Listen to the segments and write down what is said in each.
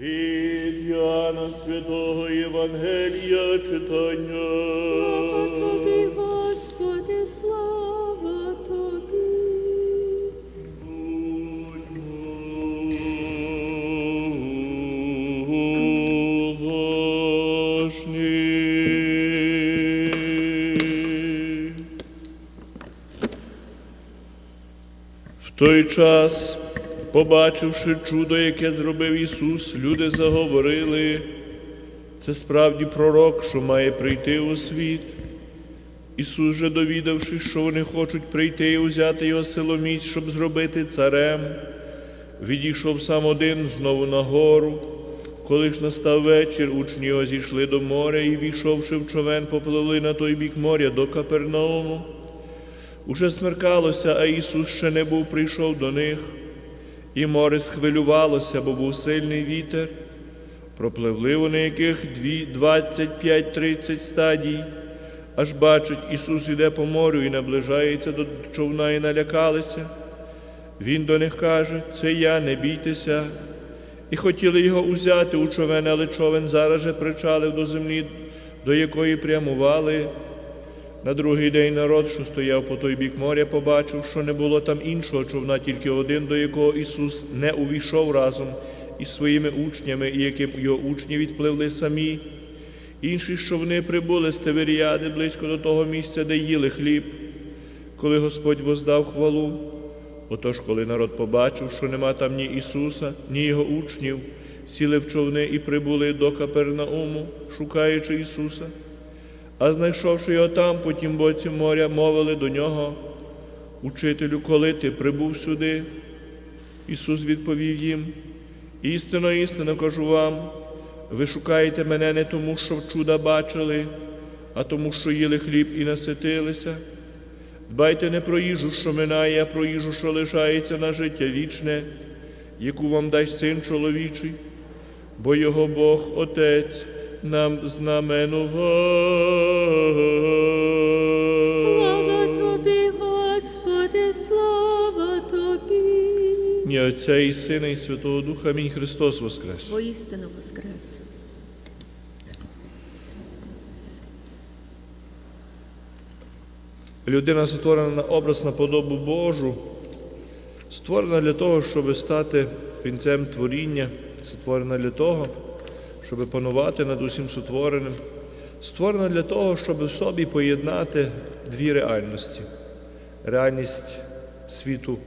Від Яна Святого Євангелія читання. Слава тобі, Господи, слава тобі. В той час, побачивши чудо, яке зробив Ісус, люди заговорили. Це справді пророк, що має прийти у світ. Ісус же, довідавшись, що вони хочуть прийти і узяти його силоміць, щоб зробити царем, відійшов сам один знову на гору. Коли ж настав вечір, учні його зійшли до моря і, війшовши в човен, попливли на той бік моря до Капернауму. Уже смеркалося, а Ісус ще не був прийшов до них, і море схвилювалося, бо був сильний вітер. Пропливли вони яких дві, 25-30 стадій, аж бачать, Ісус іде по морю і наближається до човна, і налякалися. Він до них каже, це я, не бійтеся. І хотіли його узяти у човен, але човен зараз же причалив до землі, до якої прямували. На другий день народ, що стояв по той бік моря, побачив, що не було там іншого човна, тільки один, до якого Ісус не увійшов разом із своїми учнями, і яким його учні відпливли самі. Інші човни прибули з Теверіади близько до того місця, де їли хліб, коли Господь воздав хвалу. Отож, коли народ побачив, що нема там ні Ісуса, ні його учнів, сіли в човни і прибули до Капернауму, шукаючи Ісуса. А знайшовши його там, по тім боці моря, мовили до нього, Учителю, коли ти прибув сюди? Ісус відповів їм, істинно, істинно кажу вам, ви шукаєте мене не тому, що чуда бачили, а тому, що їли хліб і наситилися. Дбайте не про їжу, що минає, а про їжу, що лишається на життя вічне, яку вам дасть син чоловічий, бо його Бог Отець нам знаменував. Слава тобі, Господи, слава тобі. Ні Отця і Сина, і Святого Духа, амінь Христос Воскрес. Воістину воскрес. Людина створена на образ на подобу Божу, створена для того, щоб стати вінцем творіння, створена для того, щоб панувати над усім сотвореним, створена для того, щоб в собі поєднати дві реальності: реальність світу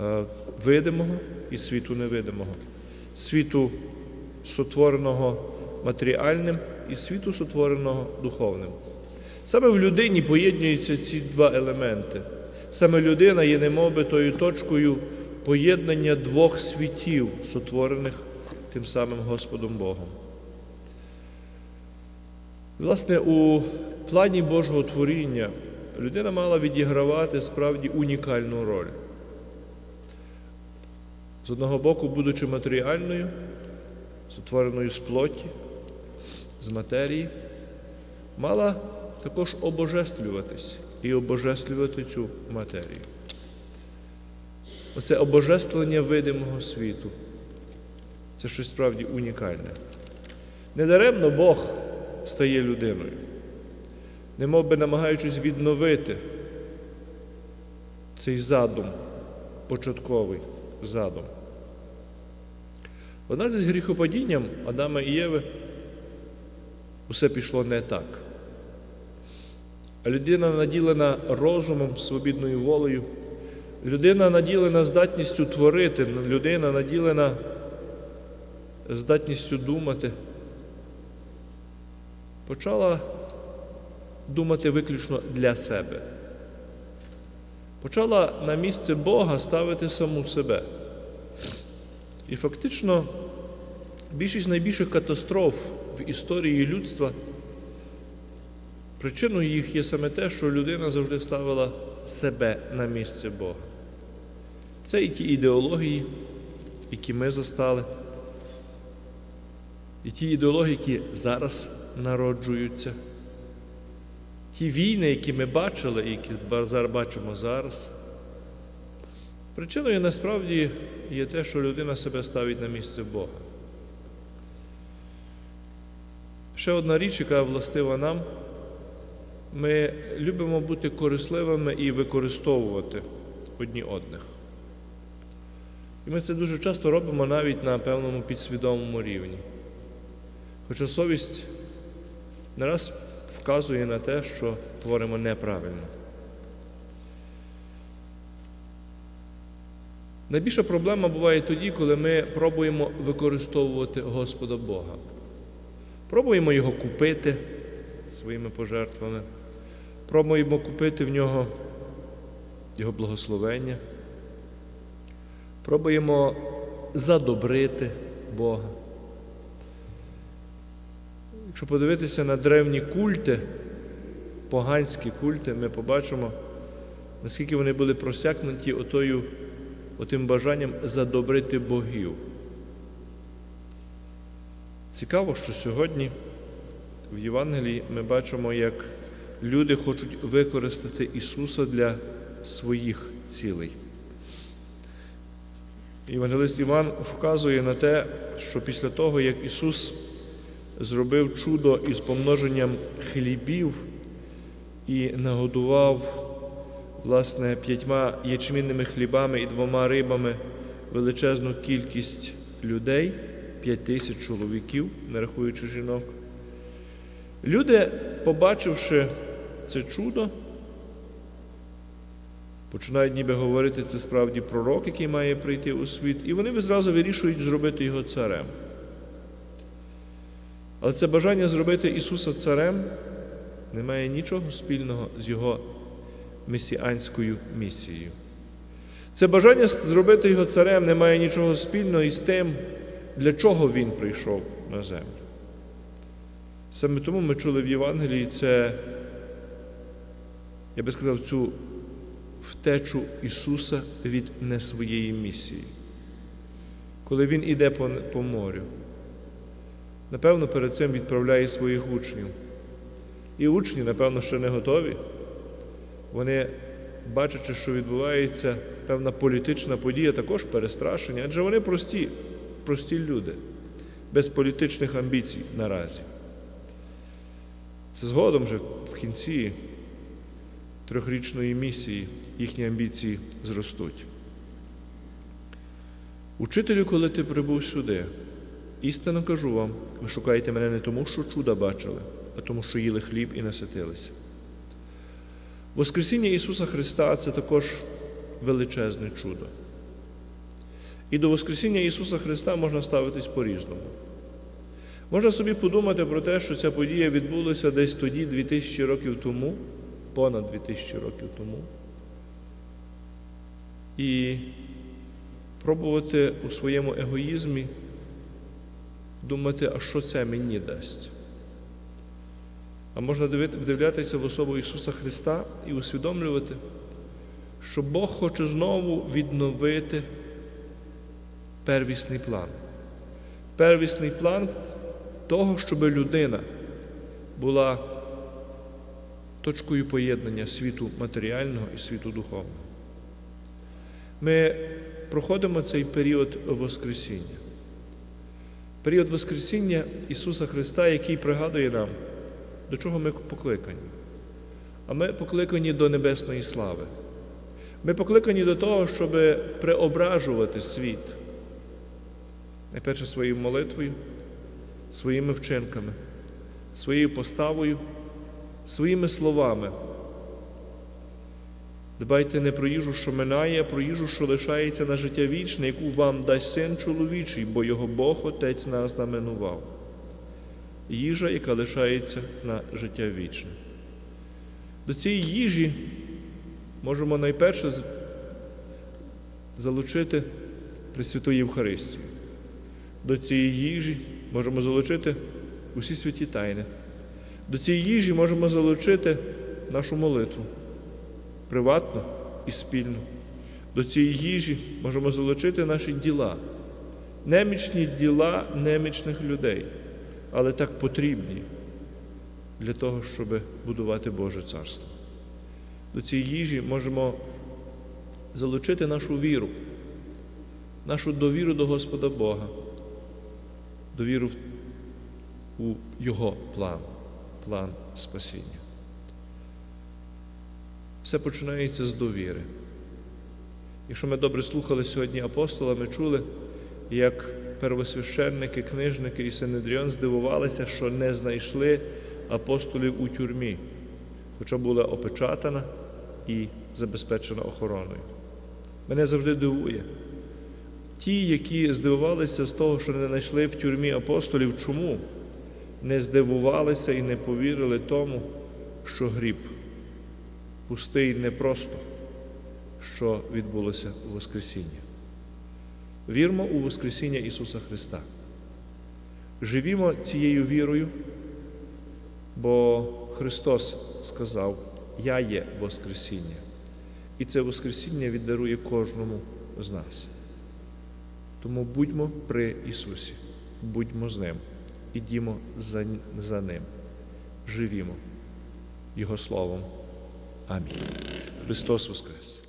е, видимого і світу невидимого, світу сотвореного матеріальним і світу сотвореного духовним. Саме в людині поєднуються ці два елементи. Саме людина є немовби тою точкою поєднання двох світів, сотворених тим самим Господом Богом. Власне, у плані Божого творіння людина мала відігравати справді унікальну роль. З одного боку, будучи матеріальною, сотвореною з плоті, з матерії, мала також обожествлюватись і обожествлювати цю матерію. Оце обожествлення видимого світу. Це щось справді унікальне. Недаремно Бог стає людиною, немов би намагаючись відновити цей задум, початковий задум. Однак з гріхопадінням Адама і Єви усе пішло не так. А людина наділена розумом, свобідною волею, людина наділена здатністю творити, людина наділена здатністю думати, почала думати виключно для себе. Почала на місце Бога ставити саму себе. І фактично більшість найбільших катастроф в історії людства. Причиною їх є саме те, що людина завжди ставила себе на місце Бога. Це і ті ідеології, які ми застали, і ті ідеології, які зараз народжуються, ті війни, які ми бачили, і які бачимо зараз. Причиною насправді є те, що людина себе ставить на місце Бога. Ще одна річ, яка властива нам, ми любимо бути корисливими і використовувати одні одних. І ми це дуже часто робимо навіть на певному підсвідомому рівні. Хоча совість не раз вказує на те, що творимо неправильно. Найбільша проблема буває тоді, коли ми пробуємо використовувати Господа Бога. Пробуємо Його купити своїми пожертвами, пробуємо купити в нього Його благословення, пробуємо задобрити Бога. Якщо подивитися на древні культи, поганські культи, ми побачимо, наскільки вони були просякнуті отою, отим бажанням задобрити богів. Цікаво, що сьогодні в Євангелії ми бачимо, як люди хочуть використати Ісуса для своїх цілей. Євангелист Іван вказує на те, що після того, як Ісус зробив чудо із помноженням хлібів і нагодував власне п'ятьма ячмінними хлібами і двома рибами величезну кількість людей, п'ять тисяч чоловіків, не рахуючи жінок. Люди, побачивши це чудо, починають ніби говорити, це справді пророк, який має прийти у світ, і вони зразу вирішують зробити його царем. Але це бажання зробити Ісуса Царем не має нічого спільного з Його месіанською місією. Це бажання зробити Його царем не має нічого спільного із тим, для чого Він прийшов на землю. Саме тому ми чули в Євангелії це, я би сказав, цю втечу Ісуса від не своєї місії, коли Він іде по, морю. Напевно, перед цим відправляє своїх учнів. І учні, напевно, ще не готові. Вони, бачачи, що відбувається певна політична подія, також перестрашені, адже вони прості, прості люди, без політичних амбіцій наразі. Це згодом вже в кінці трьохрічної місії їхні амбіції зростуть. Учителю, коли ти прибув сюди, істинно кажу вам, ви шукаєте мене не тому, що чуда бачили, а тому, що їли хліб і наситилися. Воскресіння Ісуса Христа це також величезне чудо. І до Воскресіння Ісуса Христа можна ставитись по-різному. Можна собі подумати про те, що ця подія відбулася десь тоді, 2000 років тому, понад 2000 років тому. І пробувати у своєму егоїзмі думати, а що це мені дасть. А можна вдивлятися в особу Ісуса Христа і усвідомлювати, що Бог хоче знову відновити первісний план. Первісний план того, щоб людина була точкою поєднання світу матеріального і світу духовного. Ми проходимо цей період Воскресіння. Період Воскресіння Ісуса Христа, який пригадує нам, до чого ми покликані. А ми покликані до небесної слави. Ми покликані до того, щоб преображувати світ. Найперше своєю молитвою, своїми вчинками, своєю поставою, своїми словами. Дбайте не про їжу, що минає, а про їжу, що лишається на життя вічне, яку вам дасть син чоловічий, бо його Бог Отець нас знаменував. Їжа, яка лишається на життя вічне. До цієї їжі можемо найперше залучити Пресвяту Євхаристію. До цієї їжі можемо залучити усі святі тайни. До цієї їжі можемо залучити нашу молитву приватно і спільно. До цієї їжі можемо залучити наші діла, немічні діла немічних людей, але так потрібні для того, щоб будувати Боже Царство. До цієї їжі можемо залучити нашу віру, нашу довіру до Господа Бога, довіру в Його план, план спасіння. Все починається з довіри. Якщо ми добре слухали сьогодні апостола, ми чули, як первосвященники, книжники і Синедріон здивувалися, що не знайшли апостолів у тюрмі, хоча була опечатана і забезпечена охороною. Мене завжди дивує. Ті, які здивувалися з того, що не знайшли в тюрмі апостолів, чому не здивувалися і не повірили тому, що гріб пустий не просто, що відбулося у Воскресіння. Вірмо у Воскресіння Ісуса Христа. Живімо цією вірою, бо Христос сказав: Я є Воскресіння. І це Воскресіння віддарує кожному з нас. Тому будьмо при Ісусі, будьмо з Ним, ідімо за, за Ним, живімо Його Словом. Амінь. Христос Воскрес!